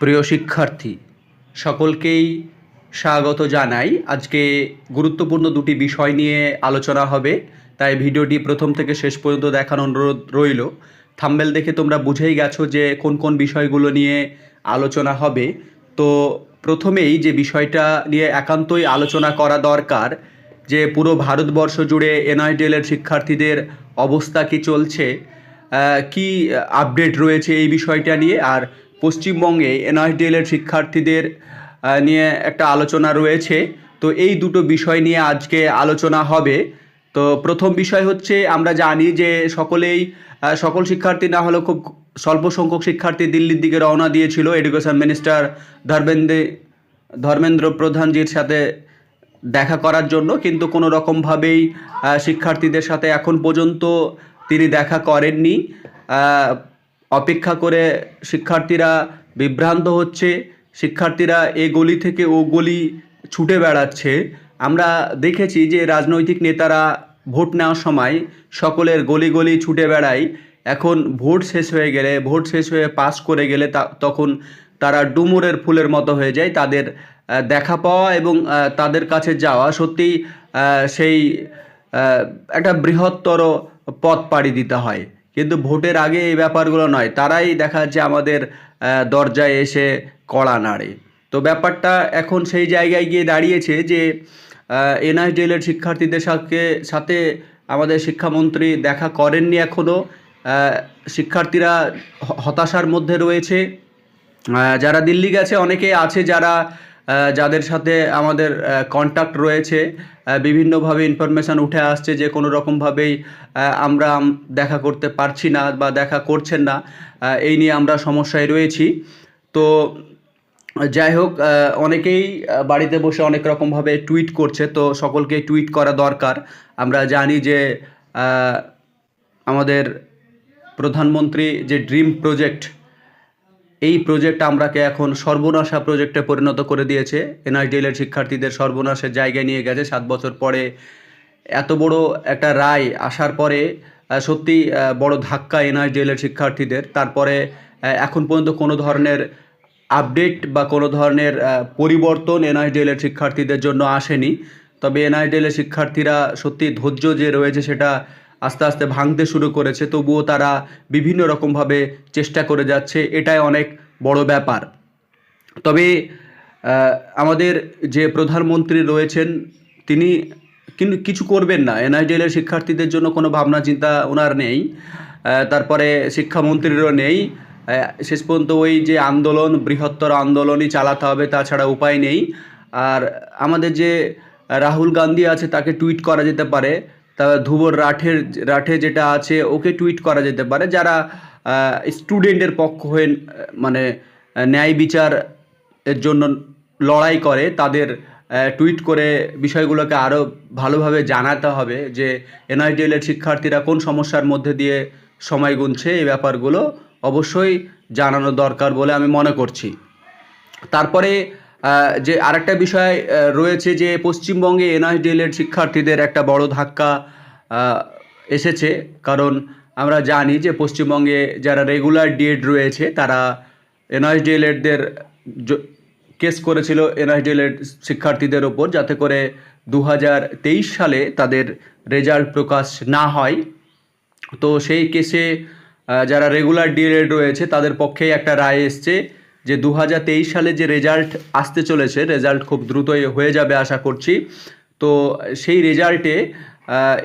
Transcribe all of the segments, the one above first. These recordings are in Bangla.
প্রিয় শিক্ষার্থী, সকলকেই স্বাগত জানাই। আজকে গুরুত্বপূর্ণ দুটি বিষয় নিয়ে আলোচনা হবে, তাই ভিডিওটি প্রথম থেকে শেষ পর্যন্ত দেখার অনুরোধ রইল। থাম্বেল দেখে তোমরা বুঝেই গেছো যে কোন কোন বিষয়গুলো নিয়ে আলোচনা হবে। তো প্রথমেই যে বিষয়টা নিয়ে একান্তই আলোচনা করা দরকার, যে পুরো ভারতবর্ষ জুড়ে এনআইডিএলের শিক্ষার্থীদের অবস্থা কি চলছে কি আপডেট রয়েছে এই বিষয়টা নিয়ে, আর পশ্চিমবঙ্গে এনআইডিএলের শিক্ষার্থীদের নিয়ে একটা আলোচনা রয়েছে। তো এই দুটো বিষয় নিয়ে আজকে আলোচনা হবে। তো প্রথম বিষয় হচ্ছে, আমরা জানি যে সকলেই সকল শিক্ষার্থী না হলেও খুব স্বল্প সংখ্যক শিক্ষার্থী দিল্লির দিকে রওনা দিয়েছিল। এডুকেশন মিনিস্টার ধর্মেন্দ্র ধর্মেন্দ্র প্রধানজির সাথে দেখা করার জন্য। কিন্তু কোনো রকমভাবেই শিক্ষার্থীদের সাথে এখন পর্যন্ত তিনি দেখা করেননি। অপেক্ষা করে শিক্ষার্থীরা বিভ্রান্ত হচ্ছে শিক্ষার্থীরা এ গলি থেকে ও গলি ছুটে বেড়াচ্ছে। আমরা দেখেছি যে রাজনৈতিক নেতারা ভোট নেওয়ার সময় সকলের গলি গলি ছুটে বেড়ায়। এখন ভোট শেষ হয়ে গেলে ভোট শেষ হয়ে পাস করে গেলে তখন তারা ডুমুরের ফুলের মতো হয়ে যায়। তাদের দেখা পাওয়া এবং তাদের কাছে যাওয়া সত্যিই আহ, সেই একটা বৃহত্তর পথ পাড়ি দিতে হয়। কিন্তু ভোটের আগে এই ব্যাপারগুলো নয়, তারাই দেখা যাচ্ছে আমাদের দরজায় এসে কড়া নাড়ে। তো ব্যাপারটা এখন সেই জায়গায় গিয়ে দাঁড়িয়েছে যে এনআইডিএলের শিক্ষার্থীদের সাথে সাথে আমাদের শিক্ষামন্ত্রী দেখা করেননি এখনও শিক্ষার্থীরা হতাশার মধ্যে রয়েছে। যারা দিল্লি গেছে অনেকেই আছে যারা যাদের সাথে আমাদের কন্ট্যাক্ট রয়েছে বিভিন্নভাবে ইনফরমেশান উঠে আসছে যে কোনো রকমভাবেই আমরা দেখা করতে পারছি না বা দেখা করছেন না এই নিয়ে আমরা সমস্যায় রয়েছি। তো যাই হোক অনেকেই বাড়িতে বসে অনেক রকমভাবে টুইট করছে, তো সকলকে টুইট করা দরকার। আমরা জানি যে আমাদের প্রধানমন্ত্রী যে ড্রিম প্রজেক্ট এই প্রজেক্ট আমরাকে এখন সর্বনাশা প্রজেক্টে পরিণত করে দিয়েছে। এনআইডিএলের শিক্ষার্থীদের সর্বনাশের জায়গায় নিয়ে গেছে। সাত বছর পরে এত বড় একটা রায় আসার পরে সত্যি বড় ধাক্কা এনআইডিএলের শিক্ষার্থীদের। তারপরে এখন পর্যন্ত কোনো ধরনের আপডেট বা কোনো ধরনের পরিবর্তন এনআইডিএলের শিক্ষার্থীদের জন্য আসেনি। তবে এনআইডিএলের শিক্ষার্থীরা সত্যি ধৈর্য যে রয়েছে সেটা আস্তে আস্তে ভাঙতে শুরু করেছে। তবুও তারা বিভিন্ন রকমভাবে চেষ্টা করে যাচ্ছে। এটাই অনেক বড় ব্যাপার। তবে আমাদের যে প্রধানমন্ত্রী রয়েছেন, তিনি কিন্তু কিছু করবেন না। এনআইডিএলের শিক্ষার্থীদের জন্য কোনো ভাবনা, চিন্তা ওনার নেই। তারপরে শিক্ষামন্ত্রীরও নেই। শেষ পর্যন্ত ওই যে আন্দোলন, বৃহত্তর আন্দোলনই চালাতে হবে, তাছাড়া উপায় নেই। আর আমাদের যে রাহুল গান্ধী আছে, তাকে টুইট করা যেতে পারে। তা ধুবর রাঠের, রাঠে যেটা আছে, ওকে টুইট করা যেতে পারে। যারা স্টুডেন্টের পক্ষ হয়ে মানে ন্যায় বিচার এর জন্য লড়াই করে, তাদের টুইট করে বিষয়গুলোকে আরও ভালোভাবে জানাতে হবে যে এনআইডিএলের শিক্ষার্থীরা কোন সমস্যার মধ্যে দিয়ে সময় গুনছে, এই ব্যাপারগুলো অবশ্যই জানানো দরকার বলে আমি মনে করছি। তারপরে যে আরেকটা বিষয় রয়েছে যে পশ্চিমবঙ্গে এনআইডিএলের শিক্ষার্থীদের একটা বড় ধাক্কা এসেছে। কারণ আমরা জানি যে পশ্চিমবঙ্গে যারা রেগুলার ডিএড রয়েছে, তারা এনআইডিএলেরদের কেস করেছিল এনআইডিএলের শিক্ষার্থীদের ওপর যাতে করে দু হাজার তেইশ সালে তাদের রেজাল্ট প্রকাশ না হয়। তো সেই কেসে যারা রেগুলার ডিএলএড রয়েছে, তাদের পক্ষেই একটা রায় এসছে। যে দু হাজার তেইশ সালে যে রেজাল্ট আসতে চলেছে রেজাল্ট খুব দ্রুতই হয়ে যাবে আশা করছি। তো সেই রেজাল্টে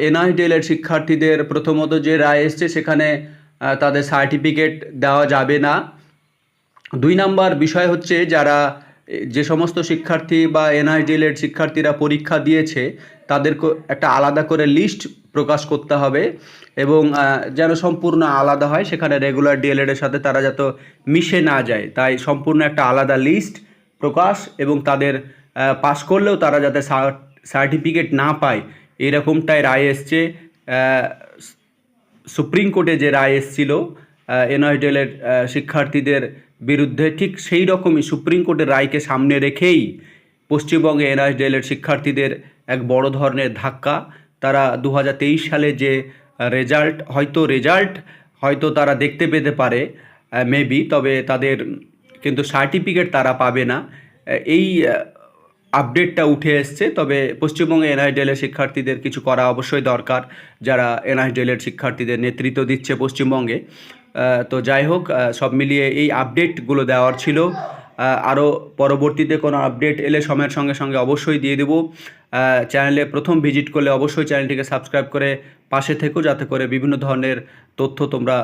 এনআইডিএলের শিক্ষার্থীদের প্রথমত যে রায় এসছে সেখানে তাদের সার্টিফিকেট দেওয়া যাবে না। দুই নাম্বার বিষয় হচ্ছে যারা যে সমস্ত শিক্ষার্থী বা এনআইডিএলের শিক্ষার্থীরা পরীক্ষা দিয়েছে, তাদের একটা আলাদা করে লিস্ট প্রকাশ করতে হবে এবং যেন সম্পূর্ণ আলাদা হয়, সেখানে রেগুলার ডিএলএডের সাথে তারা যাতে মিশে না যায়। তাই সম্পূর্ণ একটা আলাদা লিস্ট প্রকাশ এবং তাদের পাস করলেও তারা যাতে সার্টিফিকেট না পায়, এরকমটাই রায় এসছে। সুপ্রিম কোর্টে যে রায় এসেছিল এনআইডিএলের শিক্ষার্থীদের বিরুদ্ধে ঠিক সেই রকমই সুপ্রিম কোর্টের রায়কে সামনে রেখেই পশ্চিমবঙ্গে এনআইডিএলের শিক্ষার্থীদের এক বড় ধরনের ধাক্কা। তারা দু হাজার তেইশ সালে যে রেজাল্ট, হয়তো রেজাল্ট, হয়তো তারা দেখতে পেতে পারে মেবি, তবে তাদের কিন্তু সার্টিফিকেট তারা পাবে না। এই আপডেটটা উঠে এসছে, তবে পশ্চিমবঙ্গে এনআইডিএলের শিক্ষার্থীদের কিছু করা অবশ্যই দরকার, যারা এনআইডিএলের শিক্ষার্থীদের নেতৃত্ব দিচ্ছে পশ্চিমবঙ্গে। তো যাই হোক সব মিলিয়ে এই আপডেটগুলো দেওয়ার ছিল। আরও পরবর্তীতে কোনো আপডেট এলে সময়ের সঙ্গে সঙ্গে অবশ্যই দিয়ে দেবো। চ্যানেলে প্রথম ভিজিট করলে অবশ্যই চ্যানেলটিকে সাবস্ক্রাইব করে পাশে থেকো, যাতে করে বিভিন্ন ধরনের তথ্য তোমরা